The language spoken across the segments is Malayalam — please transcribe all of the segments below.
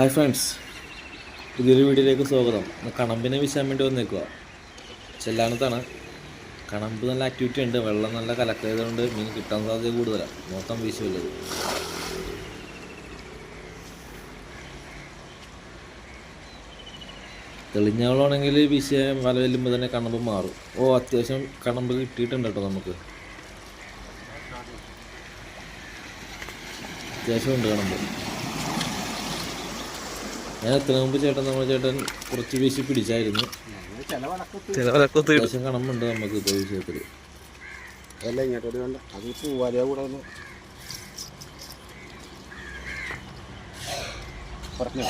ഹായ് ഫ്രണ്ട്സ് പുതിയൊരു വീഡിയോയിലേക്ക് സ്വാഗതം. കണമ്പിനെ വിശാൻ വേണ്ടി വന്നേക്കുക ചെല്ലാനത്താണ്. കണമ്പ് നല്ല ആക്ടിവിറ്റി ഉണ്ട്. വെള്ളം നല്ല കലക്കായതുകൊണ്ട് മീൻ കിട്ടാൻ സാധ്യത കൂടുതലാണ്. നോക്കാൻ വീശുള്ളത് തെളിഞ്ഞ വെള്ളമാണെങ്കിൽ വീശിയ വല വെല്ലുമ്പോൾ തന്നെ കണമ്പ് മാറും. ഓ അത്യാവശ്യം കണമ്പ് കിട്ടിയിട്ടുണ്ട് കേട്ടോ നമുക്ക്. അത്യാവശ്യം ഉണ്ട് കണമ്പ്. ഞാൻ എത്ര മുമ്പ് ചേട്ടൻ നമ്മുടെ ചേട്ടൻ കുറച്ച് വീശി പിടിച്ചായിരുന്നു. ചിലവരൊക്കെ അത്യാവശ്യം കണമ്പുണ്ട് നമുക്ക് ഇപ്പോൾ വിഷയത്തിൽ. അല്ല ഇങ്ങോട്ടോട് വേണ്ട അത് പൂവാലിയ കൂടെ ഒന്ന് പറഞ്ഞോ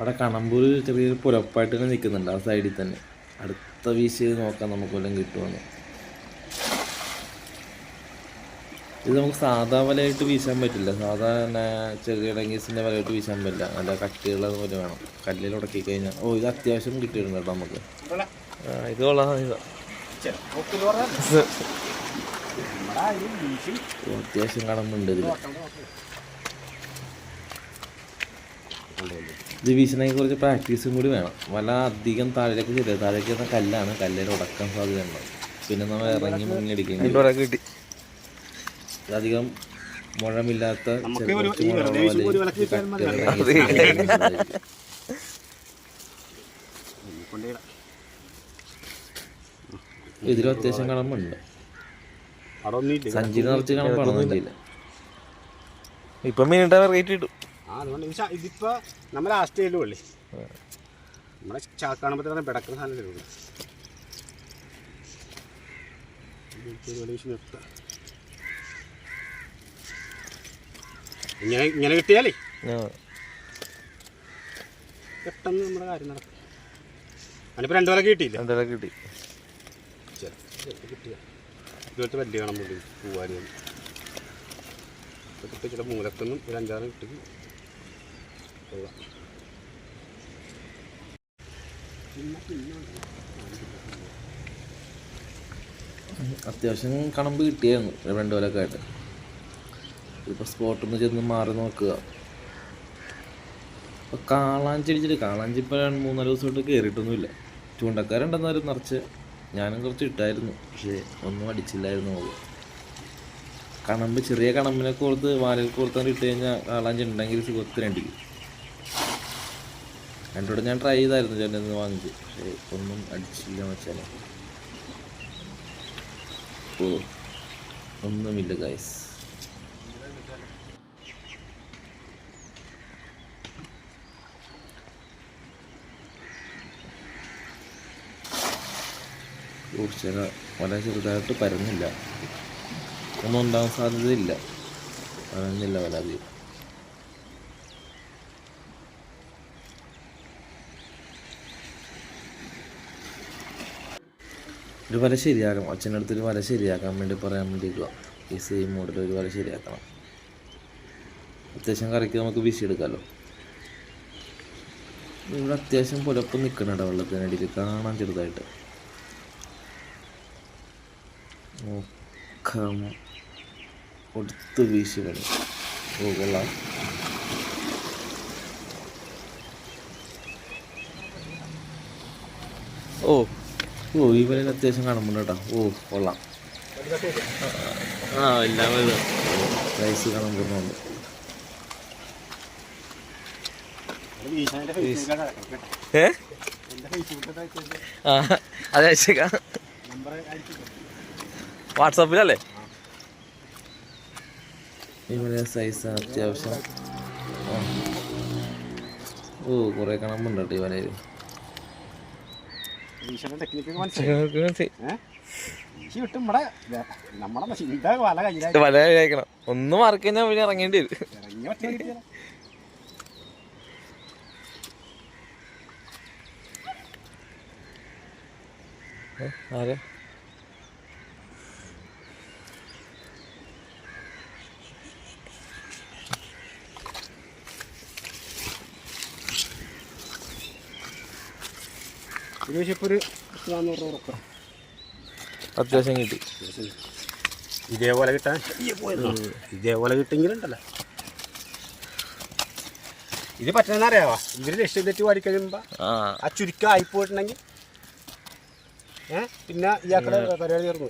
അവിടെ കണമ്പൂർ ചെറിയൊരു പുരപ്പായിട്ട് തന്നെ നിൽക്കുന്നുണ്ട് ആ സൈഡിൽ തന്നെ. അടുത്ത വീശ് നോക്കാം നമുക്ക് വല്ലതും കിട്ടുമെന്ന്. ഇത് നമുക്ക് സാധാ വലയായിട്ട് വീശാൻ പറ്റില്ല. സാധാ തന്നെ ചെറിയ ഡങ്കീസിന്റെ വലയായിട്ട് വീശാൻ പറ്റില്ല. നല്ല കട്ടിയുള്ള പോലെ വേണം. കല്ലിൽ ഉടക്കി കഴിഞ്ഞാൽ ഓ ഇത് അത്യാവശ്യം കിട്ടിയിട്ടുണ്ട് കേട്ടോ നമുക്ക്. ഇത് കൊള്ളാം ഇതാ. അത്യാവശ്യം കടമ്പുണ്ട് ഇതിൽ ഇത് വീശണമെങ്കിൽ കുറച്ച് പ്രാക്ടീസും കൂടി വേണം. വല്ല അധികം താഴേക്ക് ചെറിയ താഴേക്ക് വന്ന കല്ലാണ്. കല്ലിൽ ഉടക്കാൻ സാധ്യത ഉണ്ടാവും പിന്നെ നമ്മൾ ഇറങ്ങി മുങ്ങി അടിക്കേണ്ടി രണ്ടു കിട്ടി. അധികം മുഴമില്ലാത്ത ഇതിലും അത്യാവശ്യം കണമ്പുണ്ട് ഒന്നുമില്ല സഞ്ചി നിറച്ച് കണമ്പാണ് ഇപ്പൊ മീനിട്ട റേറ്റ് കിട്ടും ആ അതുകൊണ്ട് ഇത് ഇതിപ്പോ നമ്മൾ ലാസ്റ്റ് ചെയ്യലും ഉള്ളേ. നമ്മളെ ചാക്കാണുമ്പോഴത്തേക്കും പിടക്കുന്ന സാധനം തരുള്ളൂ ഇങ്ങനെ ഇങ്ങനെ കിട്ടിയാലേ? പെട്ടെന്ന് നമ്മുടെ കാര്യം നടക്കും. അതിനിപ്പോൾ രണ്ടു പേരെ കിട്ടിയില്ല? രണ്ടു കിട്ടി. കിട്ടിയ. ഇതുപോലത്തെ വലിയ കാണാൻ വേണ്ടി പൂവാരി കിട്ടി ചില മൂലക്കൊന്നും ഒരു അഞ്ചാറ് കിട്ടി. അത്യാവശ്യം കണമ്പ് കിട്ടിയായിരുന്നു. രണ്ടു കൊല്ലൊക്കെ ആയിട്ട്. ഇപ്പൊ സ്പോട്ടിൽ നിന്ന് ചെന്ന് മാറി നോക്കുക. ഇപ്പൊ കാളാഞ്ചി അടിച്ചിട്ട് കാളാഞ്ചി ഇപ്പൊ രണ്ട് മൂന്നാൽ ദിവസമായിട്ട് കയറിയിട്ടൊന്നുമില്ല ചൂണ്ടക്കാരുണ്ടെന്നാലും നിറച്ച്. ഞാനും കുറച്ച് ഇട്ടായിരുന്നു. പക്ഷേ ഒന്നും അടിച്ചില്ലായിരുന്നു അവൾ കണമ്പ് ചെറിയ കണമ്പിനെ കോർത്ത് വാലിൽ കോർത്താൻ ഇട്ട് കഴിഞ്ഞാൽ കാളാഞ്ചി ഉണ്ടെങ്കിൽ സുഖത്തിനടിക്കും കൂടെ ഞാൻ ട്രൈ ചെയ്തായിരുന്നു ചേട്ടൻ നിന്ന് വാങ്ങിച്ച്. പക്ഷേ ഒന്നും അടിച്ചില്ല വെച്ചാൽ ഓ ഒന്നുമില്ല ഗൈസ് വല ചെറുതായിട്ട് പരന്നില്ല. ഒന്നും ഉണ്ടാകാൻ സാധ്യതയില്ല. പരന്നില്ല വല അധികം ഒരു വര ശരിയാക്കണം. അച്ഛന്റെ അടുത്ത് ഒരു വര ശരിയാക്കാൻ വേണ്ടി പറയാൻ വേണ്ടിക്കുക ഈ സെയിം മോഡൽ ഒരു വര ശരിയാക്കണം. അത്യാവശ്യം കറിക്ക് നമുക്ക് വീശിയെടുക്കാമല്ലോ ഇവിടെ അത്യാവശ്യം പുലപ്പ് നിൽക്കണുണ്ട് വെള്ളത്തിനടിയിൽ കാണാൻ ചെറുതായിട്ട്. കൊടുത്ത് വീശി വേണം ഓ കൊള്ളാം. ഓ. ഓ ഈ വലയിൽ അത്യാവശ്യം കാണുന്നുണ്ട് കേട്ടോ. ഓ കൊള്ളാം. ആ എല്ലാം വല്ല സൈസ് കാണാൻ പോകുന്നുണ്ട്. ഏ? വാട്സാപ്പിലല്ലേ? ഈ സൈസ് അത്യാവശ്യം. ഓ കുറേ കാണാൻ കേട്ടോ ഈ വീശാന്റെ ടെക്നിക്ക് മനസ്സിലായി ഏഹ് വീശി വിട്ടും നമ്മുടെ നമ്മുടെ ചിന്ത വല കയ്യിലായി വല അയക്കണം ഒന്ന് മാർക്ക് കഴിഞ്ഞാൽ പിന്നെ ഇറങ്ങേണ്ടി വരും. ആരെ? ഇത് പക്ഷേ ഇപ്പോൾ ഒരു നാന്നൂറ് രൂപ ഉറപ്പ് അത്യാവശ്യം കിട്ടി. ഇതേപോലെ കിട്ടാൻ ഇതേപോലെ കിട്ടിയെങ്കിലുണ്ടല്ലോ. ഇത് പറ്റുന്ന അറിയാവാ? ഇവർ ലക്ഷ്യം തെറ്റി വാടിക്കഴിയുമ്പോ ആ. ചുരുക്കം ആയി പോയിട്ടുണ്ടെങ്കിൽ ഏഹ് പിന്നെ ഇയാക്കളെ പരിപാടി തീർന്നു.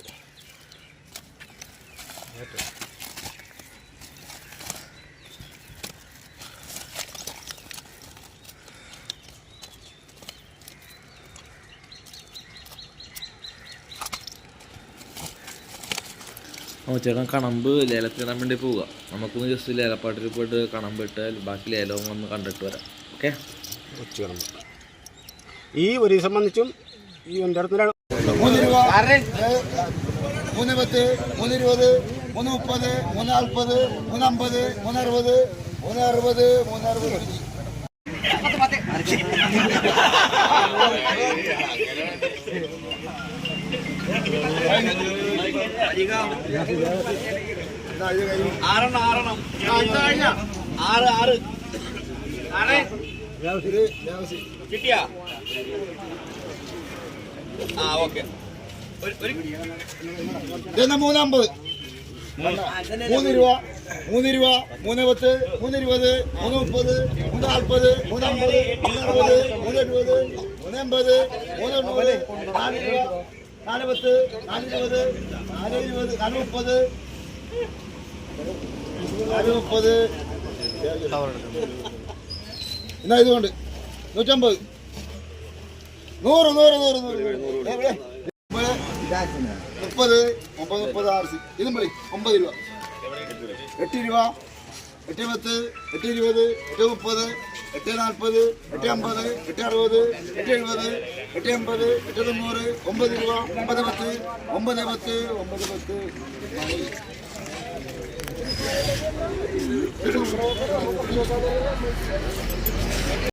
ഓ ചേട്ടൻ കണമ്പ് ലേലത്തിടാൻ വേണ്ടി പോവുക. നമുക്കൊന്ന് ജസ്റ്റ് ലേലപ്പാട്ടിൽ പോയിട്ട് കണമ്പ് ഇട്ടാൽ ബാക്കി ലേലവും ഒന്ന് കണ്ടിട്ട് വരാം. ഓക്കെ ഒച്ചു കിടന്നു ഈ ഒരു സംബന്ധിച്ചും ഈ അടുത്ത് മൂന്ന് രൂപ മൂന്ന് പത്ത് മൂന്ന് ഇരുപത് മൂന്ന് മുപ്പത് മൂന്ന് നാൽപ്പത് മൂന്ന് അമ്പത് മൂന്ന് അറുപത് മൂന്ന് അറുപത് മൂന്ന് അറുപത് ഇതെന്നാ മൂന്ന് രൂപ മൂന്ന് രൂപ മൂന്ന് പത്ത് മൂന്ന് ഇരുപത് മൂന്ന് മുപ്പത് മൂന്ന് നാൽപ്പത് മൂന്ന് അമ്പത് മൂന്ന് അറുപത് മൂന്ന് എഴുപത് മൂന്ന് എൺപത് മൂന്ന് എണ്ണൂറ് നാല് രൂപ നാല് പത്ത് നാല് ഇരുപത് നാല് ഇരുപത് നാല് മുപ്പത് നാല് മുപ്പത് എന്നാ ഇതുകൊണ്ട് നൂറ്റമ്പത് നൂറ് നൂറ് നൂറ്. നൂറ്? മുപ്പത് ഒമ്പത് മുപ്പത് ആർ സി. ഇതും വിളി ഒമ്പത് രൂപ. എട്ട് രൂപ എട്ട് പത്ത് എട്ട് ഇരുപത് എട്ട് മുപ്പത് എട്ട് നാൽപ്പത് എട്ട് അമ്പത് എട്ട് അറുപത് എട്ട് എഴുപത് എട്ട് എൺപത് എട്ട് തൊണ്ണൂറ് ഒമ്പത് രൂപ ഒമ്പത് പത്ത് ഒമ്പത് പത്ത് ഒമ്പത് പത്ത്